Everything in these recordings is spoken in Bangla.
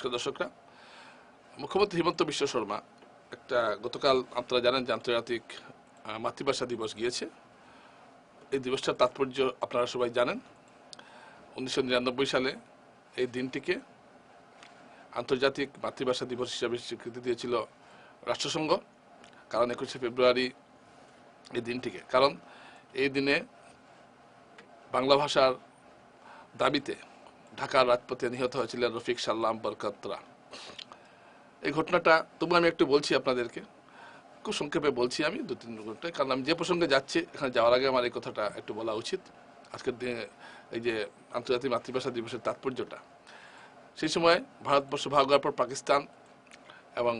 নমস্কার দর্শকরা। মুখ্যমন্ত্রী হিমন্ত বিশ্ব শর্মা একটা গতকাল আপনারা জানেন যে আন্তর্জাতিক মাতৃভাষা দিবস গিয়েছে। এই দিবসটার তাৎপর্য আপনারা সবাই জানেন। উনিশশো নিরানব্বই সালে এই দিনটিকে আন্তর্জাতিক মাতৃভাষা দিবস হিসাবে স্বীকৃতি দিয়েছিল রাষ্ট্রসংঘ, কারণ একুশে ফেব্রুয়ারি এই দিনটিকে। কারণ এই দিনে বাংলা ভাষার দাবিতে ঢাকার রাজপথে নিহত হয়েছিলেন রফিক সাল্লাম বরকতরা। এই ঘটনাটা তবু আমি একটু বলছি আপনাদেরকে। খুব সংক্ষেপে বলছি আমি দু তিন ঘন্টায় কারণ আমি যে প্রসঙ্গে যাচ্ছি, এখানে যাওয়ার আগে আমার এই কথাটা একটু বলা উচিত। আজকের দিনে এই যে আন্তর্জাতিক মাতৃভাষা দিবসের তাৎপর্যটা। সেই সময় ভারতবর্ষ ভাগ হওয়ার পর পাকিস্তান এবং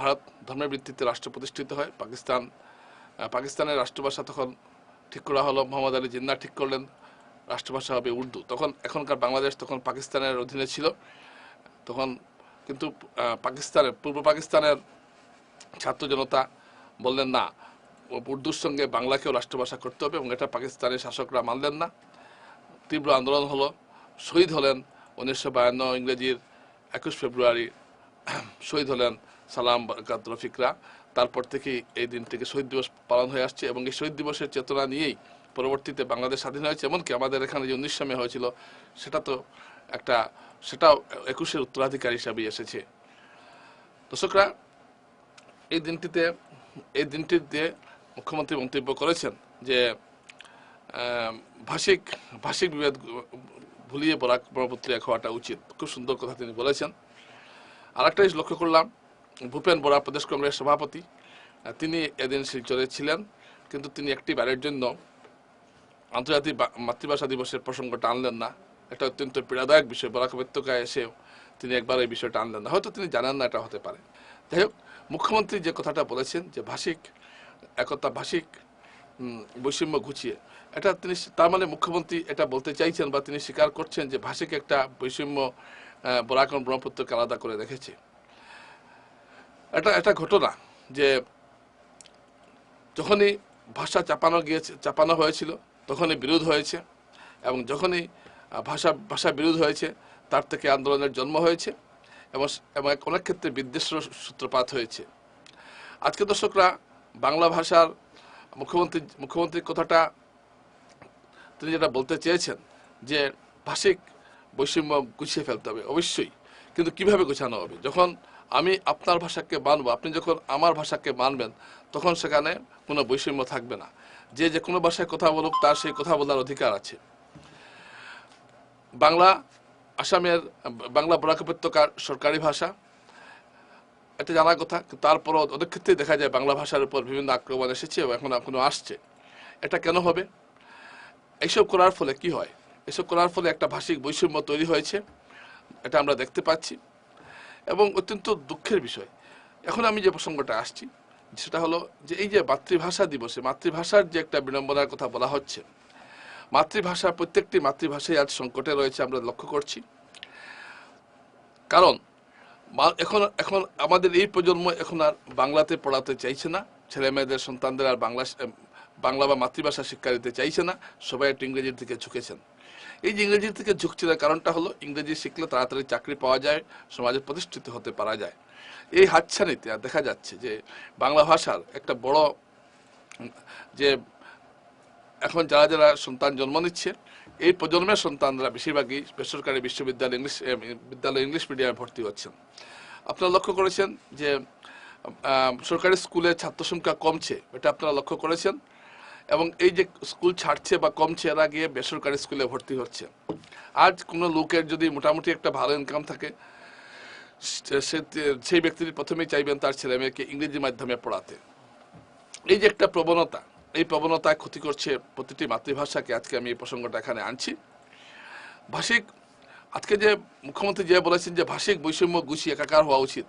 ভারত ধর্মের ভিত্তিতে রাষ্ট্র প্রতিষ্ঠিত হয়। পাকিস্তান পাকিস্তানের রাষ্ট্রভাষা তখন ঠিক করা হলো। মোহাম্মদ আলী জিন্না ঠিক করলেন। রাষ্ট্রভাষা হবে উর্দু। তখন এখনকার বাংলাদেশ তখন পাকিস্তানের অধীনে ছিল। তখন কিন্তু পাকিস্তানের, পূর্ব পাকিস্তানের ছাত্র জনতা বললেন, না, উর্দুর সঙ্গে বাংলাকেও রাষ্ট্রভাষা করতে হবে এবং এটা পাকিস্তানের শাসকরা মানলেন না। তীব্র আন্দোলন হলো। শহীদ হলেন উনিশশো বায়ান্ন ইংরেজির একুশ ফেব্রুয়ারি। শহীদ হলেন সালাম বরকাত রফিকরা। তারপর থেকেই এই দিন থেকে শহীদ দিবস পালন হয়ে আসছে এবং এই শহীদ দিবসের চেতনা নিয়েই পরবর্তীতে বাংলাদেশ স্বাধীন হয়েছে, এমনকি আমাদের এখানে যে উনিশশো মে হয়েছিল, সেটা তো একটা, সেটাও একুশের উত্তরাধিকার হিসাবেই এসেছে। দর্শকরা, এই দিনটিতে এই দিনটিতে মুখ্যমন্ত্রী মন্তব্য করেছেন যে ভাষিক ভাষিক বিভেদ ভুলিয়ে বরাক ব্রহ্মপুত্র এক হওয়াটা উচিত। খুব সুন্দর কথা তিনি বলেছেন। আর একটা জিনিস লক্ষ্য করলাম, ভূপেন বরা প্রদেশ কংগ্রেস সভাপতি তিনি এদিন শিলচরে ছিলেন, কিন্তু তিনি একটি বারের জন্য আন্তর্জাতিক মাতৃভাষা দিবসের প্রসঙ্গটা আনলেন না। এটা অত্যন্ত পীড়াদায়ক বিষয় বরাক উপত্যকায় এসে তিনি একবার এই বিষয়টা আনলেন না। হয়তো তিনি জানেন না এটা হতে পারে। যাই হোক মুখ্যমন্ত্রী যে কথাটা বলেছেন যে ভাষিক একতা ভাষিক বৈষম্য ঘুচিয়ে এটা তিনি তার মানে মুখ্যমন্ত্রী এটা বলতে চাইছেন বা তিনি স্বীকার করছেন যে ভাষিক একটা বৈষম্য আহ, বরাক এবং ব্রহ্মপুত্রকে আলাদা করে রেখেছে। এটা একটা ঘটনা যে যখনই ভাষা চাপানো গিয়েছে চাপানো হয়েছিল তখনই বিরোধ হয়েছে এবং যখনই ভাষা ভাষা বিরোধ হয়েছে, তার থেকে আন্দোলনের জন্ম হয়েছে এবং এবং অনেক ক্ষেত্রে বিদ্বেষের সূত্রপাত হয়েছে। আজকে দর্শকরা, বাংলা ভাষার মুখ্যমন্ত্রী, মুখ্যমন্ত্রীর কথাটা তিনি যেটা বলতে চেয়েছেন যে ভাষিক বৈষম্য গুছিয়ে ফেলতে হবে, অবশ্যই। কিন্তু কীভাবে গোছানো হবে? যখন আমি আপনার ভাষাকে মানবো, আপনি যখন আমার ভাষাকে মানবেন, তখন সেখানে কোনো বৈষম্য থাকবে না। যে যে কোনো ভাষায় কথা বলুক, তার সেই কথা বলার অধিকার আছে। বাংলা আসামের, বাংলা বরাক উপত্যকার সরকারি ভাষা, এটা জানার কথা তারপরও অনেক ক্ষেত্রেই দেখা যায় বাংলা ভাষার উপর বিভিন্ন আক্রমণ এসেছে এবং এখন এখনও আসছে। এটা কেন হবে? এইসব করার ফলে কি হয়? এসব করার ফলে একটা ভাষিক বৈষম্য তৈরি হয়েছে, এটা আমরা দেখতে পাচ্ছি। এবং অত্যন্ত দুঃখের বিষয়। এখন আমি যে প্রসঙ্গটা আসছি সেটা হলো যে এই যে মাতৃভাষা দিবসে, মাতৃভাষার যে একটা বিড়ম্বনার কথা বলা হচ্ছে, মাতৃভাষা, প্রত্যেকটি মাতৃভাষাই আজ সংকটে রয়েছে আমরা লক্ষ্য করছি। কারণ এখন এখন আমাদের এই প্রজন্ম এখন আর বাংলাতে পড়াতে চাইছে না, ছেলে মেয়েদের, সন্তানদের আর বাংলা বাংলা বা মাতৃভাষা শিক্ষা দিতে চাইছে না, সবাই একটু ইংরেজির দিকে ঝুঁকেছেন। এই যে ইংরেজির থেকে ঝুঁকছে তার কারণটা হলো, ইংরেজি শিখলে তাড়াতাড়ি চাকরি পাওয়া যায়, সমাজে প্রতিষ্ঠিত হতে পারা যায়। এই হাতছানিতে দেখা যাচ্ছে যে বাংলা ভাষার একটা বড়, যে এখন যারা যারা সন্তান জন্ম নিচ্ছে, এই প্রজন্মের সন্তানরা বেশিরভাগই বেসরকারি বিশ্ববিদ্যালয় ইংলিশ বিদ্যালয় ইংলিশ মিডিয়ামে ভর্তি হচ্ছেন। আপনারা লক্ষ্য করেছেন যে সরকারি স্কুলে ছাত্র সংখ্যা কমছে, এটা আপনারা লক্ষ্য করেছেন। এবং এই যে স্কুল ছাড়ছে বা কমছে, এরা গিয়ে বেসরকারি স্কুলে ভর্তি হচ্ছে। আজ কোনো লোকের যদি মোটামুটি একটা ভালো ইনকাম থাকে সেই ব্যক্তি প্রথমেই চাইবেন তার ছেলে মেয়েকে ইংরেজি মাধ্যমে পড়াতে। এই যে একটা প্রবণতা, এই প্রবণতায় ক্ষতি করছে প্রতিটি মাতৃভাষাকে, আজকে আমি এই প্রসঙ্গটা এখানে আনছি। ভাষিক, আজকে যে মুখ্যমন্ত্রী যে বলেছেন যে ভাষিক বৈষম্য গুছিয়ে, একাকার হওয়া উচিত,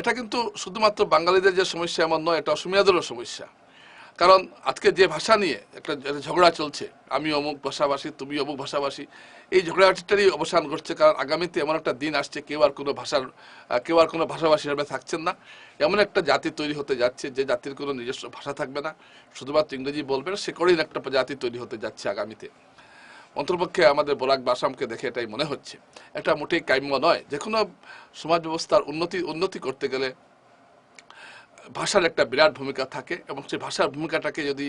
এটা কিন্তু শুধুমাত্র বাঙালিদের যে সমস্যা এমন নয়, এটা অসমিয়াদেরও সমস্যা। কারণ আজকে যে ভাষা নিয়ে একটা ঝগড়া চলছে আমি অমুক ভাষাভাষী তুমি অমুক ভাষাভাষী, এই ঝগড়াটারই অবসান ঘটছে কারণ আগামীতে এমন একটা দিন আসছে, কেউ আর কোনো ভাষার কেউ আর কোনো ভাষাভাষী হিসেবে থাকছেন না। এমন একটা জাতি তৈরি হতে যাচ্ছে, যে জাতির কোনো নিজস্ব ভাষা থাকবে না। শুধুমাত্র ইংরেজি বলবে না, সে করেই একটা জাতি তৈরি হতে যাচ্ছে আগামীতে। অন্তর্পক্ষে আমাদের বরাক বা আসামকে দেখে এটাই মনে হচ্ছে। এটা মোটেই কাম্য নয়। যে কোনো সমাজ ব্যবস্থার উন্নতি উন্নতি করতে গেলে ভাষার একটা বিরাট ভূমিকা থাকে এবং সেই ভাষার ভূমিকাটাকে যদি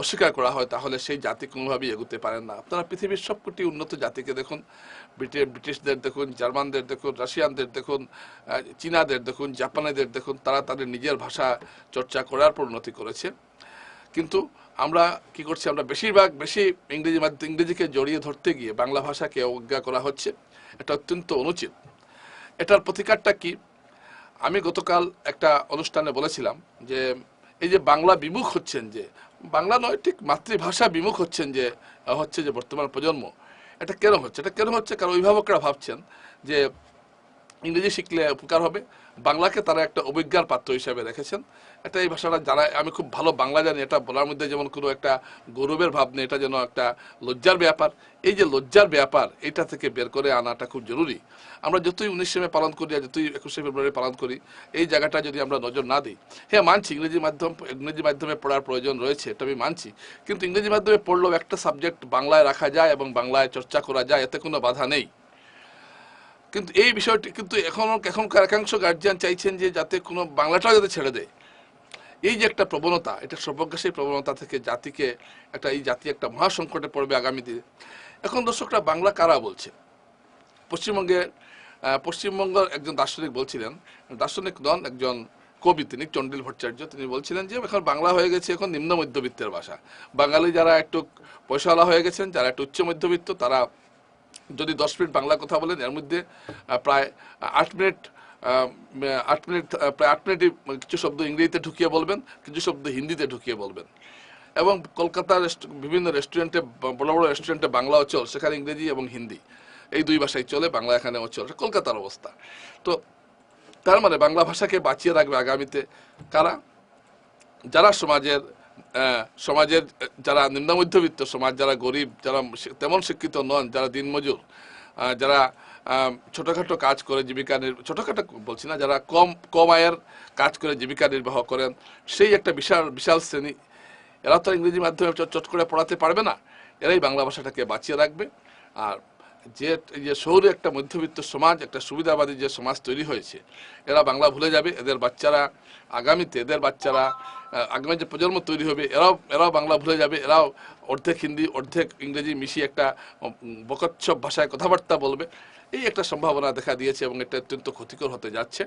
অস্বীকার করা হয়, তাহলে সেই জাতি কোনোভাবেই এগোতে পারেন না। আপনারা পৃথিবীর সবকটি উন্নত জাতিকে দেখুন ব্রিটিশ ব্রিটিশদের দেখুন, জার্মানদের দেখুন, রাশিয়ানদের দেখুন চীনাদের দেখুন, জাপানিদের দেখুন, তারা তাদের নিজের ভাষা চর্চা করার পর উন্নতি করেছে। কিন্তু আমরা কি করছি, আমরা বেশিরভাগ, বেশি ইংরেজি মাধ্যম ইংরেজিকে জড়িয়ে ধরতে গিয়ে বাংলা ভাষাকে অবজ্ঞা করা হচ্ছে। এটা অত্যন্ত অনুচিত। এটার প্রতিকারটা কি? আমি গতকাল একটা অনুষ্ঠানে বলেছিলাম যে এই যে বাংলা বিমুখ হচ্ছেন যে, বাংলা নয়, ঠিক মাতৃভাষা বিমুখ হচ্ছেন যে, হচ্ছে যে বর্তমান প্রজন্ম। এটা কেন হচ্ছে? এটা কেন হচ্ছে? কারণ অভিভাবকরা ভাবছেন যে ইংরেজি শিখলে উপকার হবে। বাংলাকে তারা একটা অভিজ্ঞার পাত্র হিসাবে রেখেছেন। এটা এই ভাষাটা যারা, আমি খুব ভালো বাংলা জানি, এটা বলার মধ্যে যেমন কোনো একটা গৌরবের ভাব নেই, এটা যেন একটা লজ্জার ব্যাপার। এই যে লজ্জার ব্যাপার, এটা থেকে বের করে আনাটা খুব জরুরি। আমরা যতই উনিশে মে পালন করি আর যতই একুশে ফেব্রুয়ারি পালন করি, এই জায়গাটা যদি আমরা নজর না দিই হ্যাঁ মানছি, ইংরেজি মাধ্যম, ইংরেজি মাধ্যমে পড়ার প্রয়োজন রয়েছে, এটা আমি মানছি। কিন্তু ইংরেজি মাধ্যমে পড়লেও একটা সাবজেক্ট বাংলায় রাখা যায় এবং বাংলায় চর্চা করা যায়, এতে কোনো বাধা নেই। কিন্তু এই বিষয়টি কিন্তু এখন এখনকার একাংশ গার্জিয়ান চাইছেন যে যাতে কোনো বাংলাটাও যাতে ছেড়ে দেয়। এই যে একটা প্রবণতা, এটা সর্বগ্রাসী প্রবণতা থেকে জাতিকে একটা, এই জাতি একটা মহাসংকটে পড়বে আগামী দিনে। এখন দর্শকরা, বাংলা কারা বলছে? পশ্চিমবঙ্গে পশ্চিমবঙ্গের একজন দার্শনিক বলছিলেন, দার্শনিক নন, একজন কবি তিনি, চন্ডিল ভট্টাচার্য। তিনি বলছিলেন যে এখন বাংলা হয়ে গেছে এখন নিম্ন মধ্যবিত্তের ভাষা। বাঙালি যারা একটু পয়সাওয়ালা হয়ে গেছেন, যারা একটু উচ্চ মধ্যবিত্ত, তারা যদি দশ মিনিট বাংলা কথা বলেন, এর মধ্যে প্রায় আট মিনিট আট মিনিট প্রায় আট মিনিট কিছু শব্দ ইংরেজিতে ঢুকিয়ে বলবেন, কিছু শব্দ হিন্দিতে ঢুকিয়ে বলবেন। এবং কলকাতার বিভিন্ন রেস্টুরেন্টে, বড় বড় রেস্টুরেন্টে বাংলা অচল সেখানে ইংরেজি এবং হিন্দি। এই দুই ভাষায় চলে, বাংলা এখানে অচল কলকাতার অবস্থা। তো তার মানে বাংলা ভাষাকে বাঁচিয়ে রাখবে আগামীতে কারা? যারা সমাজের সমাজের যারা নিম্ন মধ্যবিত্ত সমাজ, যারা গরিব, যারা তেমন শিক্ষিত নন, যারা দিনমজুর যারা ছোটখাটো কাজ করে জীবিকা ছোটখাটো বলছি না, যারা কম কম আয়ের কাজ করে জীবিকা নির্বাহ করেন, সেই একটা বিশাল বিশাল শ্রেণি। এরা তো ইংরেজি মাধ্যমে চট করে পড়াতে পারবে না। এরাই বাংলা ভাষাটাকে বাঁচিয়ে রাখবে। আর যে যে শহুরে একটা মধ্যবিত্ত সমাজ, একটা সুবিধাবাদী যে সমাজ তৈরি হয়েছে, এরা বাংলা ভুলে যাবে। এদের বাচ্চারা, আগামীতে এদের বাচ্চারা আগামী যে প্রজন্ম তৈরি হবে। এরাও এরাও বাংলা ভুলে যাবে। এরাও অর্ধেক হিন্দি, অর্ধেক ইংরেজি মিশিয়ে একটা বকচ্ছপ ভাষায় কথাবার্তা বলবে। এই একটা সম্ভাবনা দেখা দিয়েছে এবং এটা অত্যন্ত ক্ষতিকর হতে যাচ্ছে।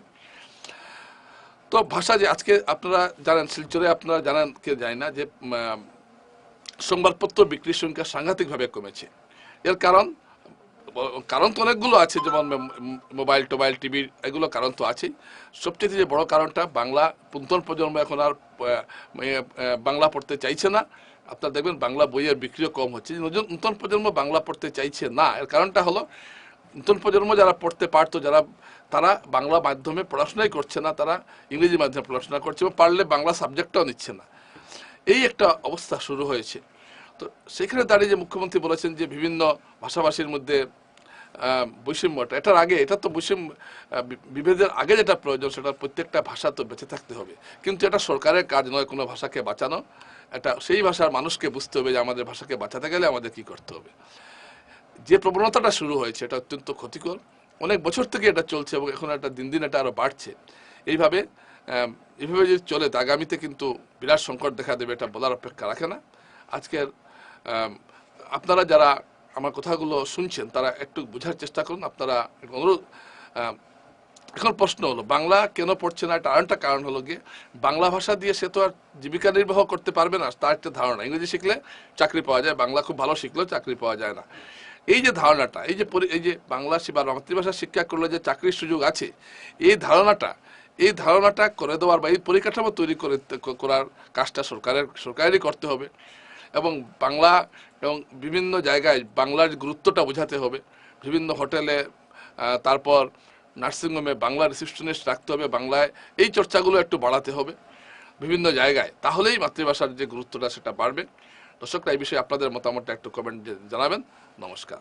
তো ভাষা যে আজকে আপনারা জানেন, শিলচরে আপনারা জানেন কে যায় না যে সংবাদপত্র বিক্রির সংখ্যা সাংঘাতিকভাবে কমেছে। এর কারণ কারণ তো অনেকগুলো আছে, যেমন মোবাইল, টোবাইল, টিভি, এগুলো কারণ তো আছেই। সবচেয়ে যে বড় কারণটা বাংলা নতুন প্রজন্ম এখন আর বাংলা পড়তে চাইছে না। আপনারা দেখবেন বাংলা বইয়ের বিক্রিও কম হচ্ছে। নতুন প্রজন্ম বাংলা পড়তে চাইছে না। এর কারণটা হলো, নতুন প্রজন্ম যারা পড়তে পারতো, যারা, তারা বাংলা মাধ্যমে পড়াশোনাই করছে না, তারা ইংরেজি মাধ্যমে পড়াশোনা করছে এবং পারলে বাংলা সাবজেক্টটাও নিচ্ছে না। এই একটা অবস্থা শুরু হয়েছে। তো সেখানে দাঁড়িয়ে যে মুখ্যমন্ত্রী বলেছেন যে বিভিন্ন ভাষাভাষীর মধ্যে বৈষম্যটা। এটার আগে, এটা তো বৈষম্য বিভেদের আগে যেটা প্রয়োজন, সেটা প্রত্যেকটা ভাষা তো বেঁচে থাকতে হবে। কিন্তু এটা সরকারের কাজ নয়, কোনো ভাষাকে বাঁচানো। এটা সেই ভাষার মানুষকে বুঝতে হবে যে আমাদের ভাষাকে বাঁচাতে গেলে আমাদের কি করতে হবে। যে প্রবণতাটা শুরু হয়েছে, এটা অত্যন্ত ক্ষতিকর। অনেক বছর থেকে এটা চলছে এবং এখন এটা দিন দিন এটা আরও বাড়ছে। এইভাবে এইভাবে যদি চলে, তো আগামীতে কিন্তু বিরাট সংকট দেখা দেবে, এটা বলার অপেক্ষা রাখে না। আজকের আপনারা যারা আমার কথাগুলো শুনছেন, তারা একটু বোঝার চেষ্টা করুন। আপনারা অনুরোধ এখন প্রশ্ন হলো, বাংলা কেন পড়ছে না? এটা আরেকটা কারণ হলো গিয়ে, বাংলা ভাষা দিয়ে সে তো আর জীবিকা নির্বাহ করতে পারবে না, তার একটা ধারণা। ইংরেজি শিখলে চাকরি পাওয়া যায়, বাংলা খুব ভালো শিখলেও চাকরি পাওয়া যায় না। এই যে ধারণাটা, এই যে এই যে বাংলা বা মাতৃভাষা শিক্ষা করলে যে চাকরির সুযোগ আছে, এই ধারণাটা এই ধারণাটা করে দেওয়ার বা এই পরিকাঠামো তৈরি করে, করার কাজটা সরকারের, সরকারেরই করতে হবে। এবং বাংলা এবং বিভিন্ন জায়গায় বাংলার গুরুত্বটা বোঝাতে হবে। বিভিন্ন হোটেলে তারপর নার্সিংহোমে বাংলা রিসিপশনিস্ট রাখতে হবে বাংলায়। এই চর্চাগুলো একটু বাড়াতে হবে বিভিন্ন জায়গায়। তাহলেই মাতৃভাষার যে গুরুত্বটা সেটা বাড়বে। দর্শকরা, এই বিষয়ে আপনাদের মতামতটা একটু কমেন্ট জানাবেন। নমস্কার।